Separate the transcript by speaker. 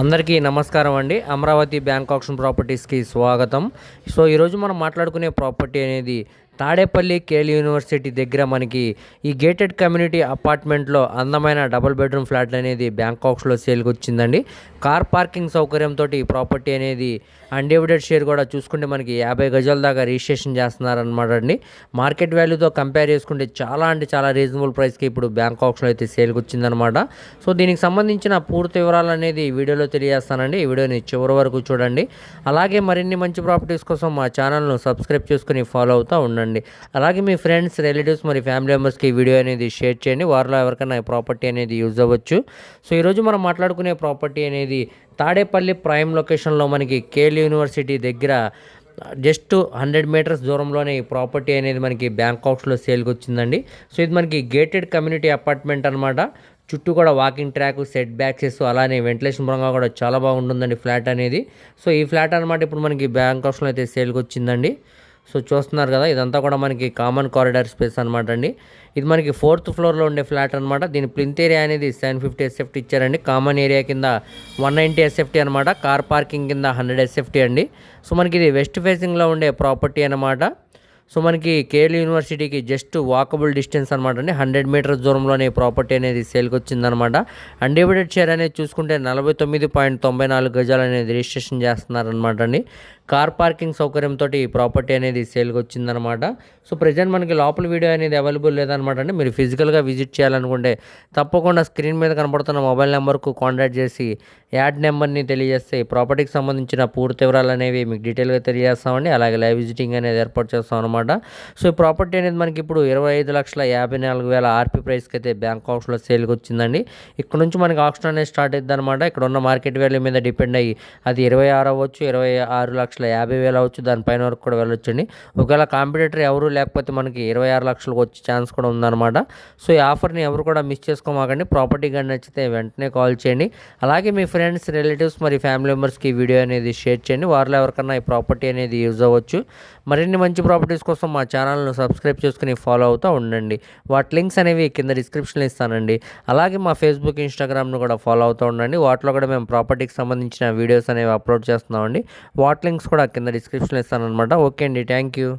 Speaker 1: అందరికీ నమస్కారం అండి. అమరావతి బ్యాంక్ ఆక్షన్ ప్రాపర్టీస్కి స్వాగతం. సో ఈరోజు మనం మాట్లాడుకునే ప్రాపర్టీ అనేది తాడేపల్లి కేల్ యూనివర్సిటీ దగ్గర మనకి ఈ గేటెడ్ కమ్యూనిటీ అపార్ట్మెంట్లో అందమైన డబుల్ బెడ్రూమ్ ఫ్లాట్ అనేది బ్యాంకాక్స్లో సేల్కి వచ్చిందండి. కార్ పార్కింగ్ సౌకర్యంతో ఈ ప్రాపర్టీ అనేది అన్డివిడెడ్ షేర్ కూడా చూసుకుంటే మనకి యాభై గజాల దాకా రిజిస్ట్రేషన్ చేస్తున్నారనమాట అండి. మార్కెట్ వాల్యూతో కంపేర్ చేసుకుంటే చాలా అంటే చాలా రీజనబుల్ ప్రైస్కి ఇప్పుడు బ్యాంకాక్స్లో అయితే సేల్కి వచ్చిందనమాట సో దీనికి సంబంధించిన పూర్తి వివరాలు అనేది ఈ వీడియోలో తెలియజేస్తానండి. ఈ వీడియోని చివరి వరకు చూడండి. అలాగే మరిన్ని మంచి ప్రాపర్టీస్ కోసం మా ఛానల్ను సబ్స్క్రైబ్ చేసుకుని ఫాలో అవుతూ ఉండండి. అలాగే మీ ఫ్రెండ్స్ రిలేటివ్స్ మరి ఫ్యామిలీ మెంబర్స్కి ఈ వీడియో అనేది షేర్ చేయండి. వారిలో ఎవరికైనా ప్రాపర్టీ అనేది యూజ్ అవ్వచ్చు. సో ఈరోజు మనం మాట్లాడుకునే ప్రాపర్టీ అనేది తాడేపల్లి ప్రైమ్ లొకేషన్లో మనకి కేల్ యూనివర్సిటీ దగ్గర జస్ట్ హండ్రెడ్ మీటర్స్ దూరంలోనే ఈ ప్రాపర్టీ అనేది మనకి బ్యాంకాక్స్లో సేల్కి వచ్చిందండి. సో ఇది మనకి గేటెడ్ కమ్యూనిటీ అపార్ట్మెంట్ అనమాట చుట్టూ కూడా వాకింగ్ ట్రాక్ సెట్ బ్యాక్సెస్ అలానే వెంటిలేషన్ పరంగా కూడా చాలా బాగుంటుందండి ఫ్లాట్ అనేది. సో ఈ ఫ్లాట్ అనమాట ఇప్పుడు మనకి బ్యాంకాక్స్లో అయితే సేల్కి వచ్చిందండి. సో చూస్తున్నారు కదా ఇదంతా కూడా మనకి కామన్ కారిడార్ స్పేస్ అనమాట అండి. ఇది మనకి ఫోర్త్ ఫ్లోర్లో ఉండే ఫ్లాట్ అనమాట దీని ప్లింత్ ఏరియా అనేది సెవెన్ ఫిఫ్టీ ఎస్ఎఫ్టీ ఇచ్చారండి. కామన్ ఏరియా కింద వన్ నైంటీ ఎస్ఎఫ్టీ అనమాట కార్ పార్కింగ్ కింద హండ్రెడ్ ఎస్ఎఫ్టీ అండి. సో మనకి ఇది వెస్ట్ ఫేసింగ్లో ఉండే ప్రాపర్టీ అనమాట సో మనకి కేఎల్ యూనివర్సిటీకి జస్ట్ వాకబుల్ డిస్టెన్స్ అనమాట అండి. హండ్రెడ్ మీటర్స్ దూరంలోనే ప్రాపర్టీ అనేది సేల్కి వచ్చిందనమాట అన్డివిడెడ్ షేర్ అనేది చూసుకుంటే నలభై తొమ్మిది పాయింట్ తొంభై నాలుగు గజాలు అనేది రిజిస్ట్రేషన్ చేస్తున్నారనమాట అండి. కార్ పార్కింగ్ సౌకర్యంతో ఈ ప్రాపర్టీ అనేది సేల్కి వచ్చిందనమాట సో ప్రజెంట్ మనకి లోపల వీడియో అనేది అవైలబుల్ లేదనమాట అండి. మీరు ఫిజికల్గా విజిట్ చేయాలనుకుంటే తప్పకుండా స్క్రీన్ మీద కనబడుతున్న మొబైల్ నెంబర్కు కాంటాక్ట్ చేసి యాడ్ నెంబర్ని తెలియజేస్తే ప్రాపర్టీకి సంబంధించిన పూర్తి వివరాలు అనేవి మీకు డీటెయిల్గా తెలియజేస్తామండి. అలాగే లైవ్ విజిటింగ్ అనేది ఏర్పాటు చేస్తాం అనమాట సో ఈ ప్రాపర్టీ అనేది మనకి ఇప్పుడు ఇరవై ఐదు లక్షల యాభై నాలుగు వేల ఆర్పీ ప్రైస్కి అయితే బ్యాంక్ ఆప్షన్లో సేల్కి వచ్చిందండి. ఇక్కడ నుంచి మనకి ఆప్షన్ అనేది స్టార్ట్ అవుతుంది అనమాట ఇక్కడ ఉన్న మార్కెట్ వాల్యూ మీద డిపెండ్ అయ్యి అది ఇరవై ఆరు అవ్వచ్చు ఇరవై ఆరు లక్షల యాభై వేలు అవ్వచ్చు దానిపైన వరకు కూడా వెళ్ళొచ్చండి. ఒకవేళ కాంపిటేటర్ ఎవరు లేకపోతే మనకి ఇరవై ఆరు లక్షలకు వచ్చే ఛాన్స్ కూడా ఉందన్నమాట. సో ఈ ఆఫర్ని ఎవరు కూడా మిస్ చేసుకోమాకండి. ప్రాపర్టీ కానీ నచ్చితే వెంటనే కాల్ చేయండి. అలాగే మీ ఫ్రెండ్స్ రిలేటివ్స్ మరి ఫ్యామిలీ మెంబర్స్కి ఈ వీడియో అనేది షేర్ చేయండి. వారిలో ఎవరికన్నా ఈ ప్రాపర్టీ అనేది యూజ్ అవ్వచ్చు. మరిన్ని మంచి ప్రాపర్టీస్ కోసం మా ఛానల్ను సబ్స్క్రైబ్ చేసుకుని ఫాలో అవుతూ ఉండండి. వాటి లింక్స్ అనేవి కింద డిస్క్రిప్షన్లో ఇస్తానండి. అలాగే మా ఫేస్బుక్ ఇన్స్టాగ్రామ్ను కూడా ఫాలో అవుతూ ఉండండి. వాటిలో కూడా మేము ప్రాపర్టీకి సంబంధించిన వీడియోస్ అనేవి అప్లోడ్ చేస్తున్నామండి. వాటి లింక్స్ కూడా కింద డిస్క్రిప్షన్లో ఇస్తానమాట ఓకే అండి. Thank you